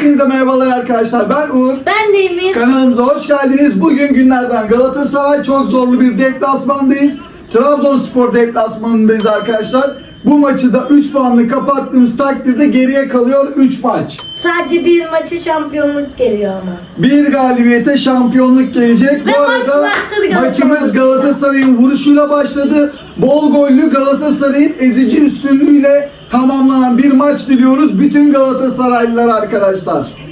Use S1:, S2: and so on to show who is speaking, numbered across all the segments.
S1: Hepinize merhabalar arkadaşlar. Ben Uğur.
S2: Ben de Emir.
S1: Kanalımıza hoş geldiniz. Bugün günlerden Galatasaray çok zorlu bir deplasmandayız. Trabzonspor deplasmanındayız arkadaşlar. Bu maçı da 3 puanlı kapattığımız takdirde geriye kalıyor 3 maç.
S2: Sadece bir maça şampiyonluk geliyor ama.
S1: Bir galibiyete şampiyonluk gelecek.
S2: Ve
S1: Bu
S2: maç
S1: arada
S2: başladı
S1: maçımız Galatasaray'ın vuruşuyla başladı. Bol gollü Galatasaray'ın ezici üstünlüğüyle tamamlanan bir maç diliyoruz bütün Galatasaraylılar arkadaşlar.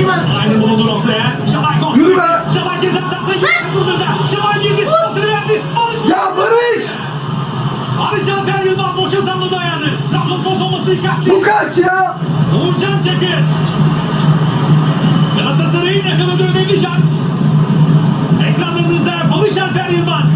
S2: Sivas.
S3: Aynı bulundu noktaya. Şalay gol.
S1: Yürü be!
S3: Ceza sahasına girdi. Vurduğunda. Şalay girdi. Pasını verdi. Barış.
S1: Ya Barış!
S3: Barış Alper Yılmaz boşa salladı ayağını. Trabzonspor savunması dikkatli.
S1: Bu kaç ya?
S3: Uğurcan Çakır. Galatasaray'ın yakaladığı önemli şans. Ekranlarınızda Barış Alper Yılmaz.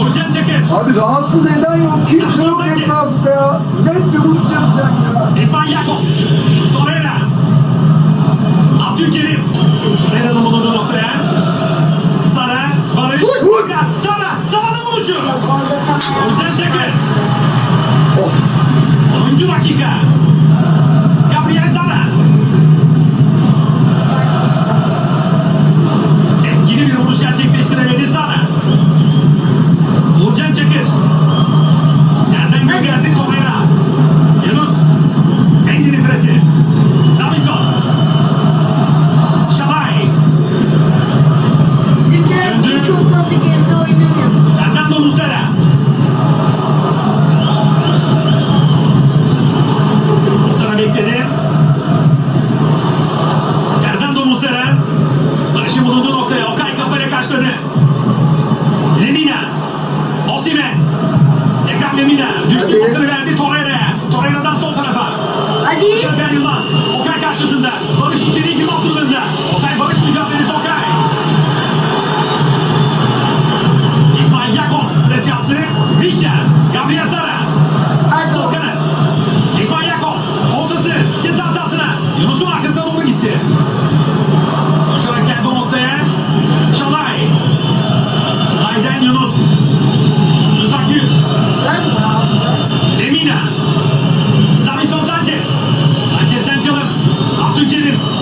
S3: Uğurcan Çakır.
S1: Abi rahatsız eden yok. Kimse yok etrafta ya. Net bir vuruş yapacaksın ya.
S3: İsmail Yakup. Torreira. Abdülkerim. Torreira'nın bulunduğu noktaya. Sara. Barış.
S1: Vur.
S3: Sara. Sara'nın vuruşu. Uğurcan Çakır.
S1: Oh.
S3: 10. dakika. Gabriel Sara. Etkili bir vuruş gerçekleştiremedi Sara. Uğurcan Çakır. Yerden Şalper Yılmaz. Okay karşısında. Barış içeriye girme turlarında. Okay Barış mücadelesi Okay. İsmail Yakup pres yaptı. Vişya. Gabriel Sara.
S2: Hadi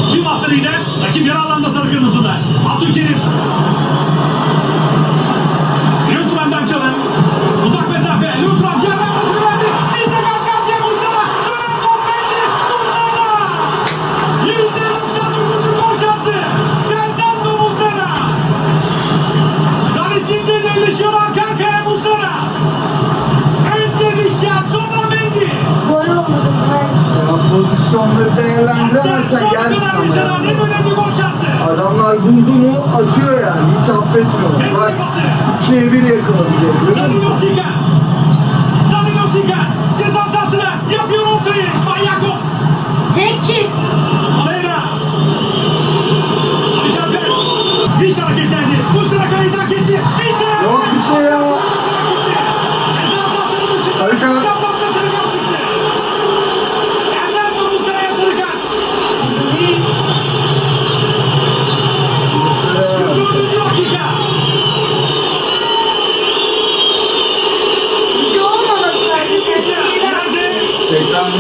S3: Abdülkerim. Tüm hatlarıyla rakip yarı alanda sarı kırmızılar. Abdülkerim.
S1: Pozisyonları değerlendiremezsen gelsin ama ya.
S3: En önemli gol şansı.
S1: Adamlar buldu mu atıyor yani. Hiç affetmiyor. Bak
S3: Mendy pası.
S1: ikiye bir yakaladı geri. Görüyor musun?
S3: Danilo Ziga. Danilo Ziga. Ceza sahasına yapıyor ortayı. İsmail Yakup.
S2: Tek çık.
S3: Arena. Alper. Hiç hareketlendi. Muslera kaleyi terk etti. İşte.
S1: Yok bir şey ya.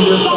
S3: Deus.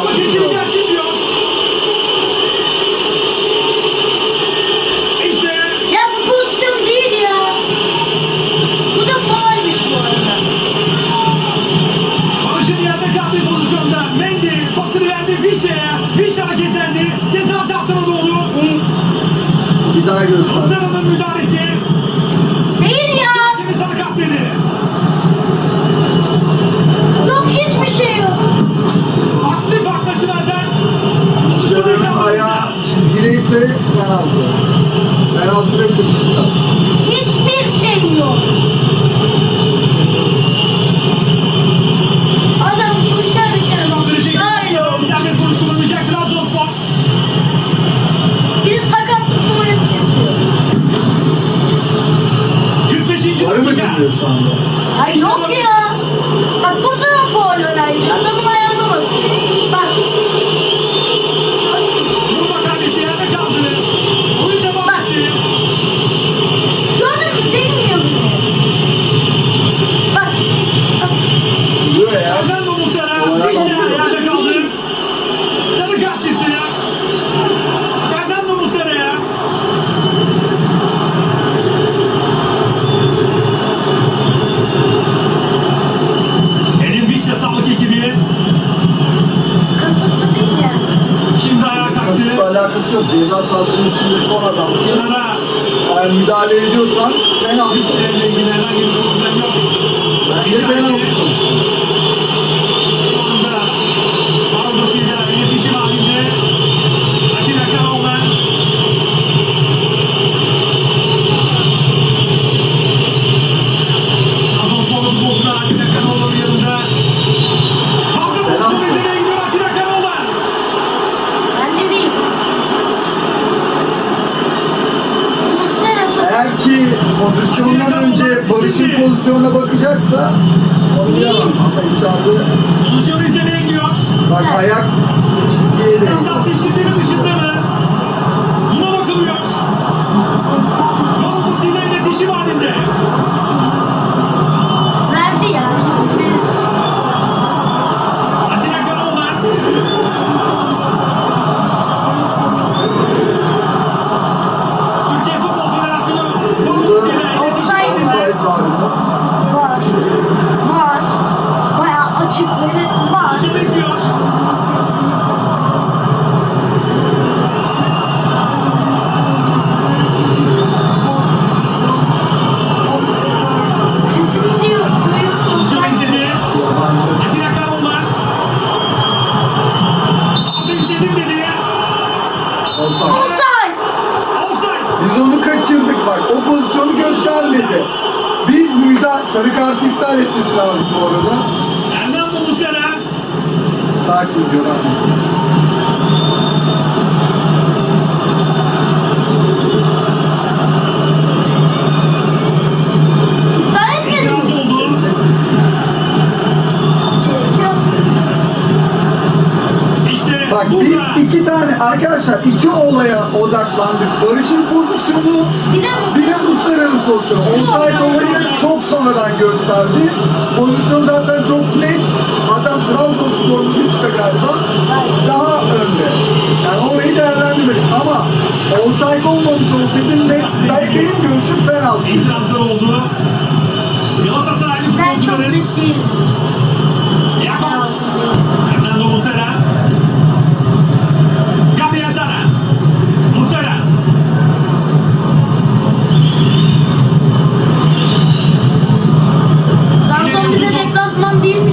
S1: Alakası yok. Ceza sahasının içinde son adam.
S3: Kenara
S1: Eğer müdahale ediyorsan penaltı. Bence penaltı pozisyondan önce Barış'ın pozisyonuna bakacaksa onu bilemem ama içeride
S3: Pozisyonu izlemeye gidiyor.
S1: Bak ayak çizgiye değiyor.
S3: Standart eşitliğinin dışında mı? Buna bakılıyor. Baldos'uyla iletişim halinde
S1: sarı kartı iptal etmesi lazım bu arada.
S3: Fernando Muslera
S1: Sakin diyor abi. Bak
S3: burada
S1: biz iki tane arkadaşlar iki olaya odaklandık. Barış'ın pozisyonu
S2: Bir de
S1: bir de Muslera'nın pozisyonu. Offside olayını çok gösterdi. Pozisyon zaten çok net. Adam Trabzonspor'un Vizca galiba daha önde. Yani orayı değerlendirmedik ama offside olmamış olsaydı net, ben, benim görüşüm penaltı.
S3: itirazlar oldu Galatasaraylı
S2: ben çok
S3: futbolcuların
S2: net değilim.
S3: Yakup Ma'am Dean,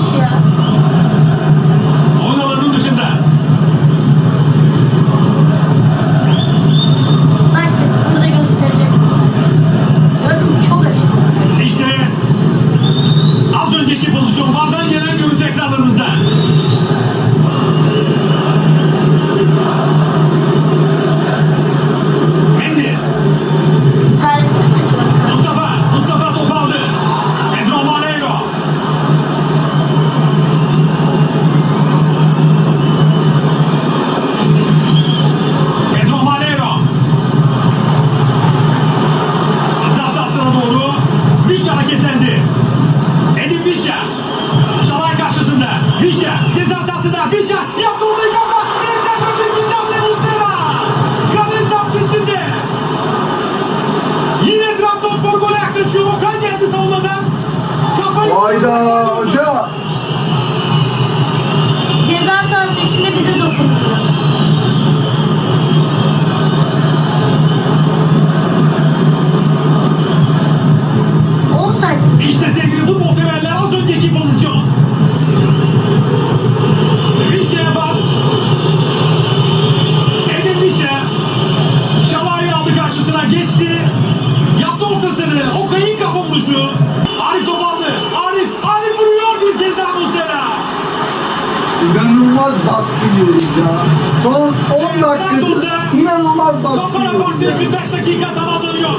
S1: inanılmaz baskı
S3: Topara baktı
S1: ya.
S3: 45 dakika tamamlanıyor.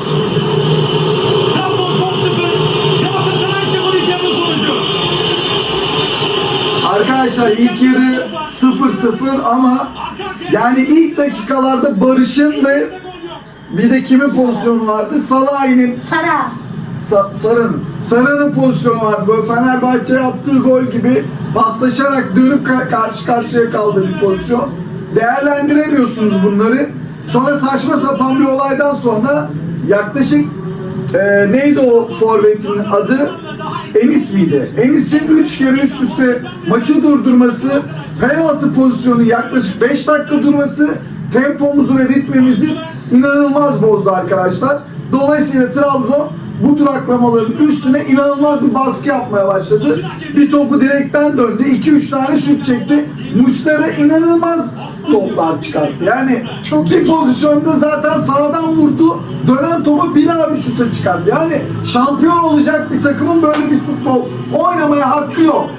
S3: Trabzonspor 0, Galatasaray 0 ilk yarı sonucu.
S1: Arkadaşlar ilk yarı 0-0 ama yani ilk dakikalarda Barış'ın ve bir de kimin pozisyonu vardı? Salah'ın
S2: Sara.
S1: Sa- Sarı'nın. Sarı'nın pozisyonu vardı. Böyle Fenerbahçe yaptığı gol gibi paslaşarak dönüp ka- karşı karşıya kaldığı bir pozisyon. Değerlendiremiyorsunuz bunları. Sonra saçma sapan bir olaydan sonra yaklaşık e, neydi o forvetin adı? Enis miydi? Enis'in 3 kere üst üste maçı durdurması, penaltı pozisyonu yaklaşık 5 dakika durması tempomuzu ve ritmimizi inanılmaz bozdu arkadaşlar. Dolayısıyla Trabzon bu duraklamaların üstüne inanılmaz bir baskı yapmaya başladı. Bir topu direkten döndü. 2-3 tane şut çekti. Muslera inanılmaz toplar çıkarttı. Yani çok bir pozisyonda zaten sağdan vurdu. Dönen topu bir daha bir şuta çıkarttı. Yani şampiyon olacak bir takımın böyle bir futbol oynamaya hakkı yok.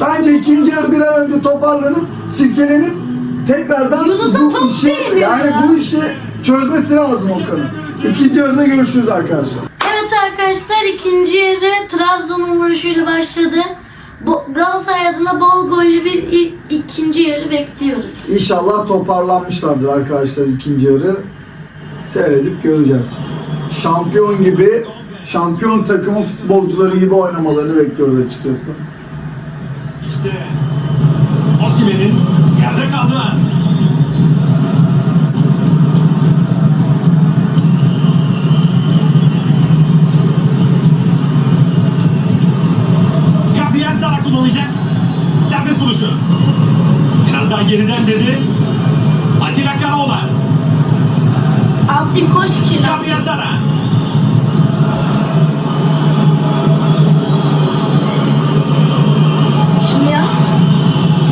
S1: Bence ikinci yarı bir an önce toparlanıp silkelenip tekrardan
S2: Yunus'a
S1: bu
S2: top
S1: işi
S2: vermiyor
S1: yani
S2: ya.
S1: bu işi çözmesi lazım Okan'ın. İkinci yarıda görüşürüz arkadaşlar.
S2: Evet arkadaşlar ikinci yarı Trabzon'un vuruşuyla başladı. Galatasaray adına bol gollü bir ilk, ikinci yarı bekliyoruz.
S1: İnşallah toparlanmışlardır arkadaşlar ikinci yarı. Seyredip göreceğiz. Şampiyon gibi, şampiyon takımı futbolcuları gibi oynamalarını bekliyoruz açıkçası.
S3: İşte Osimhen'in yerde kaldığı an. Gabriel Zara kullanacak. Serbest vuruşu. Biraz daha geriden dedi. Atilla Karaoğlan.
S2: Abdin koş için.
S3: Gabriel Zara.
S2: Şunu yap.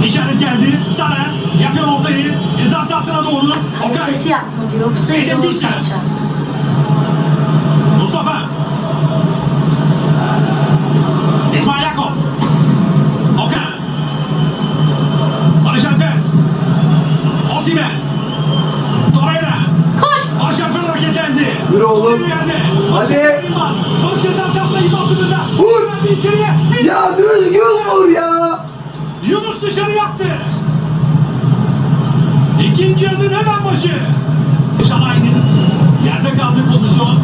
S3: İşaret geldi. Zara yapıyor ortayı. Ceza sahasına doğru. Okay.
S2: Hareketi yapmadı yoksa
S3: Edin
S2: yol
S3: İkinci yarının hemen başı. Şalay'ın yerde kaldığı pozisyon.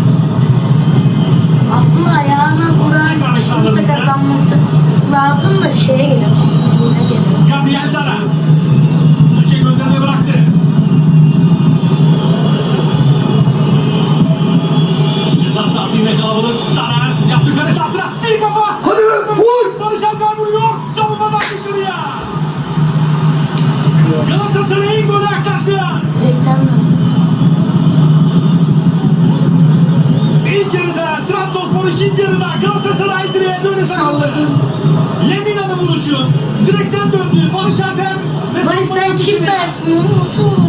S2: Aslında ayağına vuran kişinin sakatlanması lazım da şeye geliyor.
S3: Gabriel Zara. Köşe gönderme bıraktı. Ceza sahası yine kalabalık. Zara yaptı kale sahasına. Bir kafa.
S1: Hadi be, vur!
S3: Barış Alper vuruyor. Galatasaray'ın golü yaklaştı.
S2: Direkten döndü.
S3: İlk yarıda Trabzonspor ikinci yarıda Galatasaray direğe böyle takıldı. Lemina'nın vuruşu. Direkten döndü. Barış Alper ve
S2: Barış sen çift ayaksın nasıl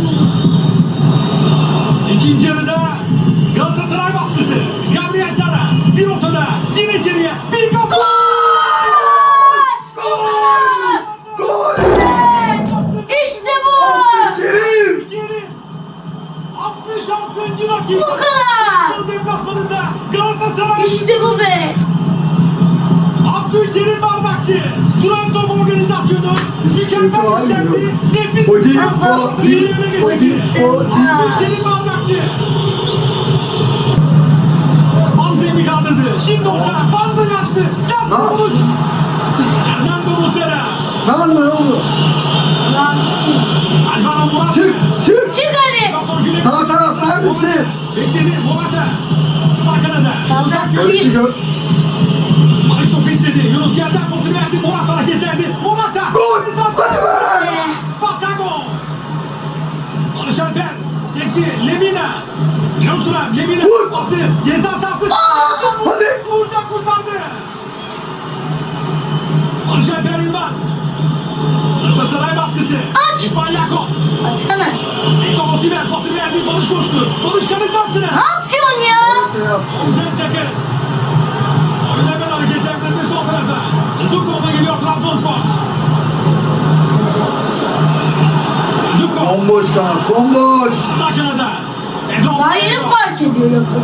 S3: 66. dakika.
S2: Bu kadar!
S3: Deplasmanında Galatasaray.
S2: İşte bu be!
S3: Abdülkerim Bardakçı. Duran top organizasyonu. Mükemmel geldi. Nefis.
S1: Body, body, body, body.
S3: Abdülkerim Bardakçı. Hamza'yı kaldırdı? Şimdi orta. Hamza kaçtı. Yaptı vuruş. Hernando Muslera.
S1: Ne anlıyor oğlum?
S3: Alvaro.
S1: Çık! Çık!
S2: Çık!
S3: Kaptanı
S1: Sağ taraf neredesin?
S3: Bekledi Morata. Sağ kanada.
S1: Barış'ı
S2: kıyı.
S1: gör.
S3: Barış topu istedi. Yunus yerden pasını verdi. Morata hareketlendi. Morata.
S1: Gol! Hadi be!
S3: Batago. Barış Alper. Sekti. Lemina. Yunus'una. Lemina.
S1: Vur!
S3: Pası. Ceza sahası.
S1: Hadi!
S3: Uğurcan kurtardı. Galatasaray baskısı.
S2: Aç!
S3: İsmail Yakup.
S2: Atsana.
S3: Victor Osimhen pasını verdi. Barış koştu. Barış sahasına.
S2: Ne yapıyorsun ya?
S1: Yaptı?
S3: Olcay Çakır. Oyun hemen hareketlendirdi sol tarafa. Uzun kolda geliyor Trabzonspor.
S1: Bomboş kanat, bomboş.
S3: Sağ kanada. Pedro
S2: Daha yeni fark ediyor Yakup.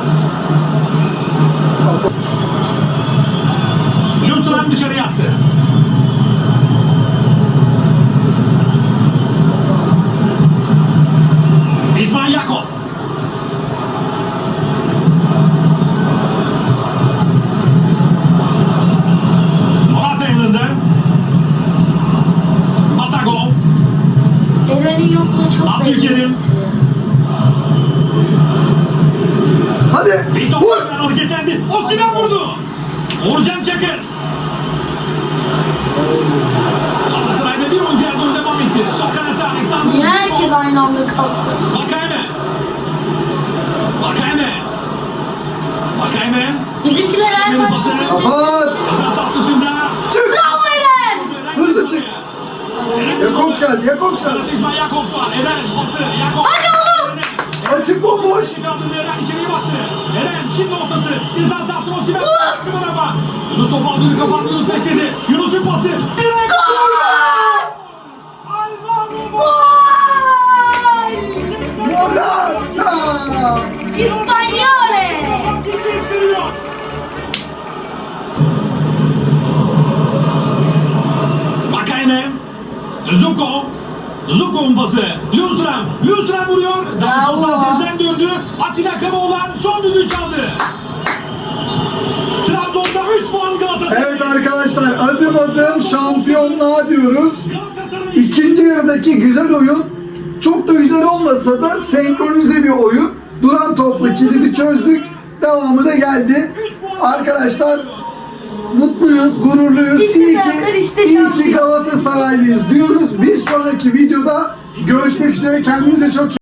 S3: Lundström dışarı yattı. İsmail Yakup. Morata yanında. Batago.
S2: Eren'in yokluğu çok
S3: Abdülkerim.
S1: Hadi,
S3: Bir top
S1: vur.
S3: hareketlendi. Osimhen vurdu. Uğurcan Çakır. Galatasaray'da bir oyuncu Erdoğan devam etti. Sol kanatta Alexander
S2: Niye herkes aynı anda kalktı?
S3: Vakayeme.
S2: Bizimkiler her maçta
S3: dışında.
S1: Çık.
S2: Bravo Eren!
S1: Hızlı çık. Jakobs geldi, Jakobs geldi.
S3: Jakobs var. Eren pası. Jakob.
S2: Hadi oğlum!
S1: Açık bomboş.
S3: Kaldırdı Eren içeriye baktı. Eren şimdi ortası. Ceza sahası Osimhen. Baktı tarafa. Yunus topu aldığını kapandı. Yunus bekledi. Yunus'un pası. Direkt. Alvaro
S2: Gol!
S1: Morata.
S2: İspanyole!
S3: Zuko. Zuko'nun pası. Lundström. Lundström vuruyor.
S2: Bravo.
S3: Sanchez'den döndü. Atilla Karaoğlan son düdüğü çaldı. Trabzon'da 3 puan Galatasaray.
S1: Evet arkadaşlar adım adım şampiyonluğa diyoruz. İkinci yarıdaki güzel oyun çok da güzel olmasa da senkronize bir oyun. Duran topla kilidi çözdük. Devamı da geldi. Arkadaşlar mutluyuz, gururluyuz.
S2: İşte
S1: iyi ki,
S2: işte
S1: iyi ki. Galatasaraylıyız diyoruz. Bir sonraki videoda görüşmek üzere. Kendinize çok iyi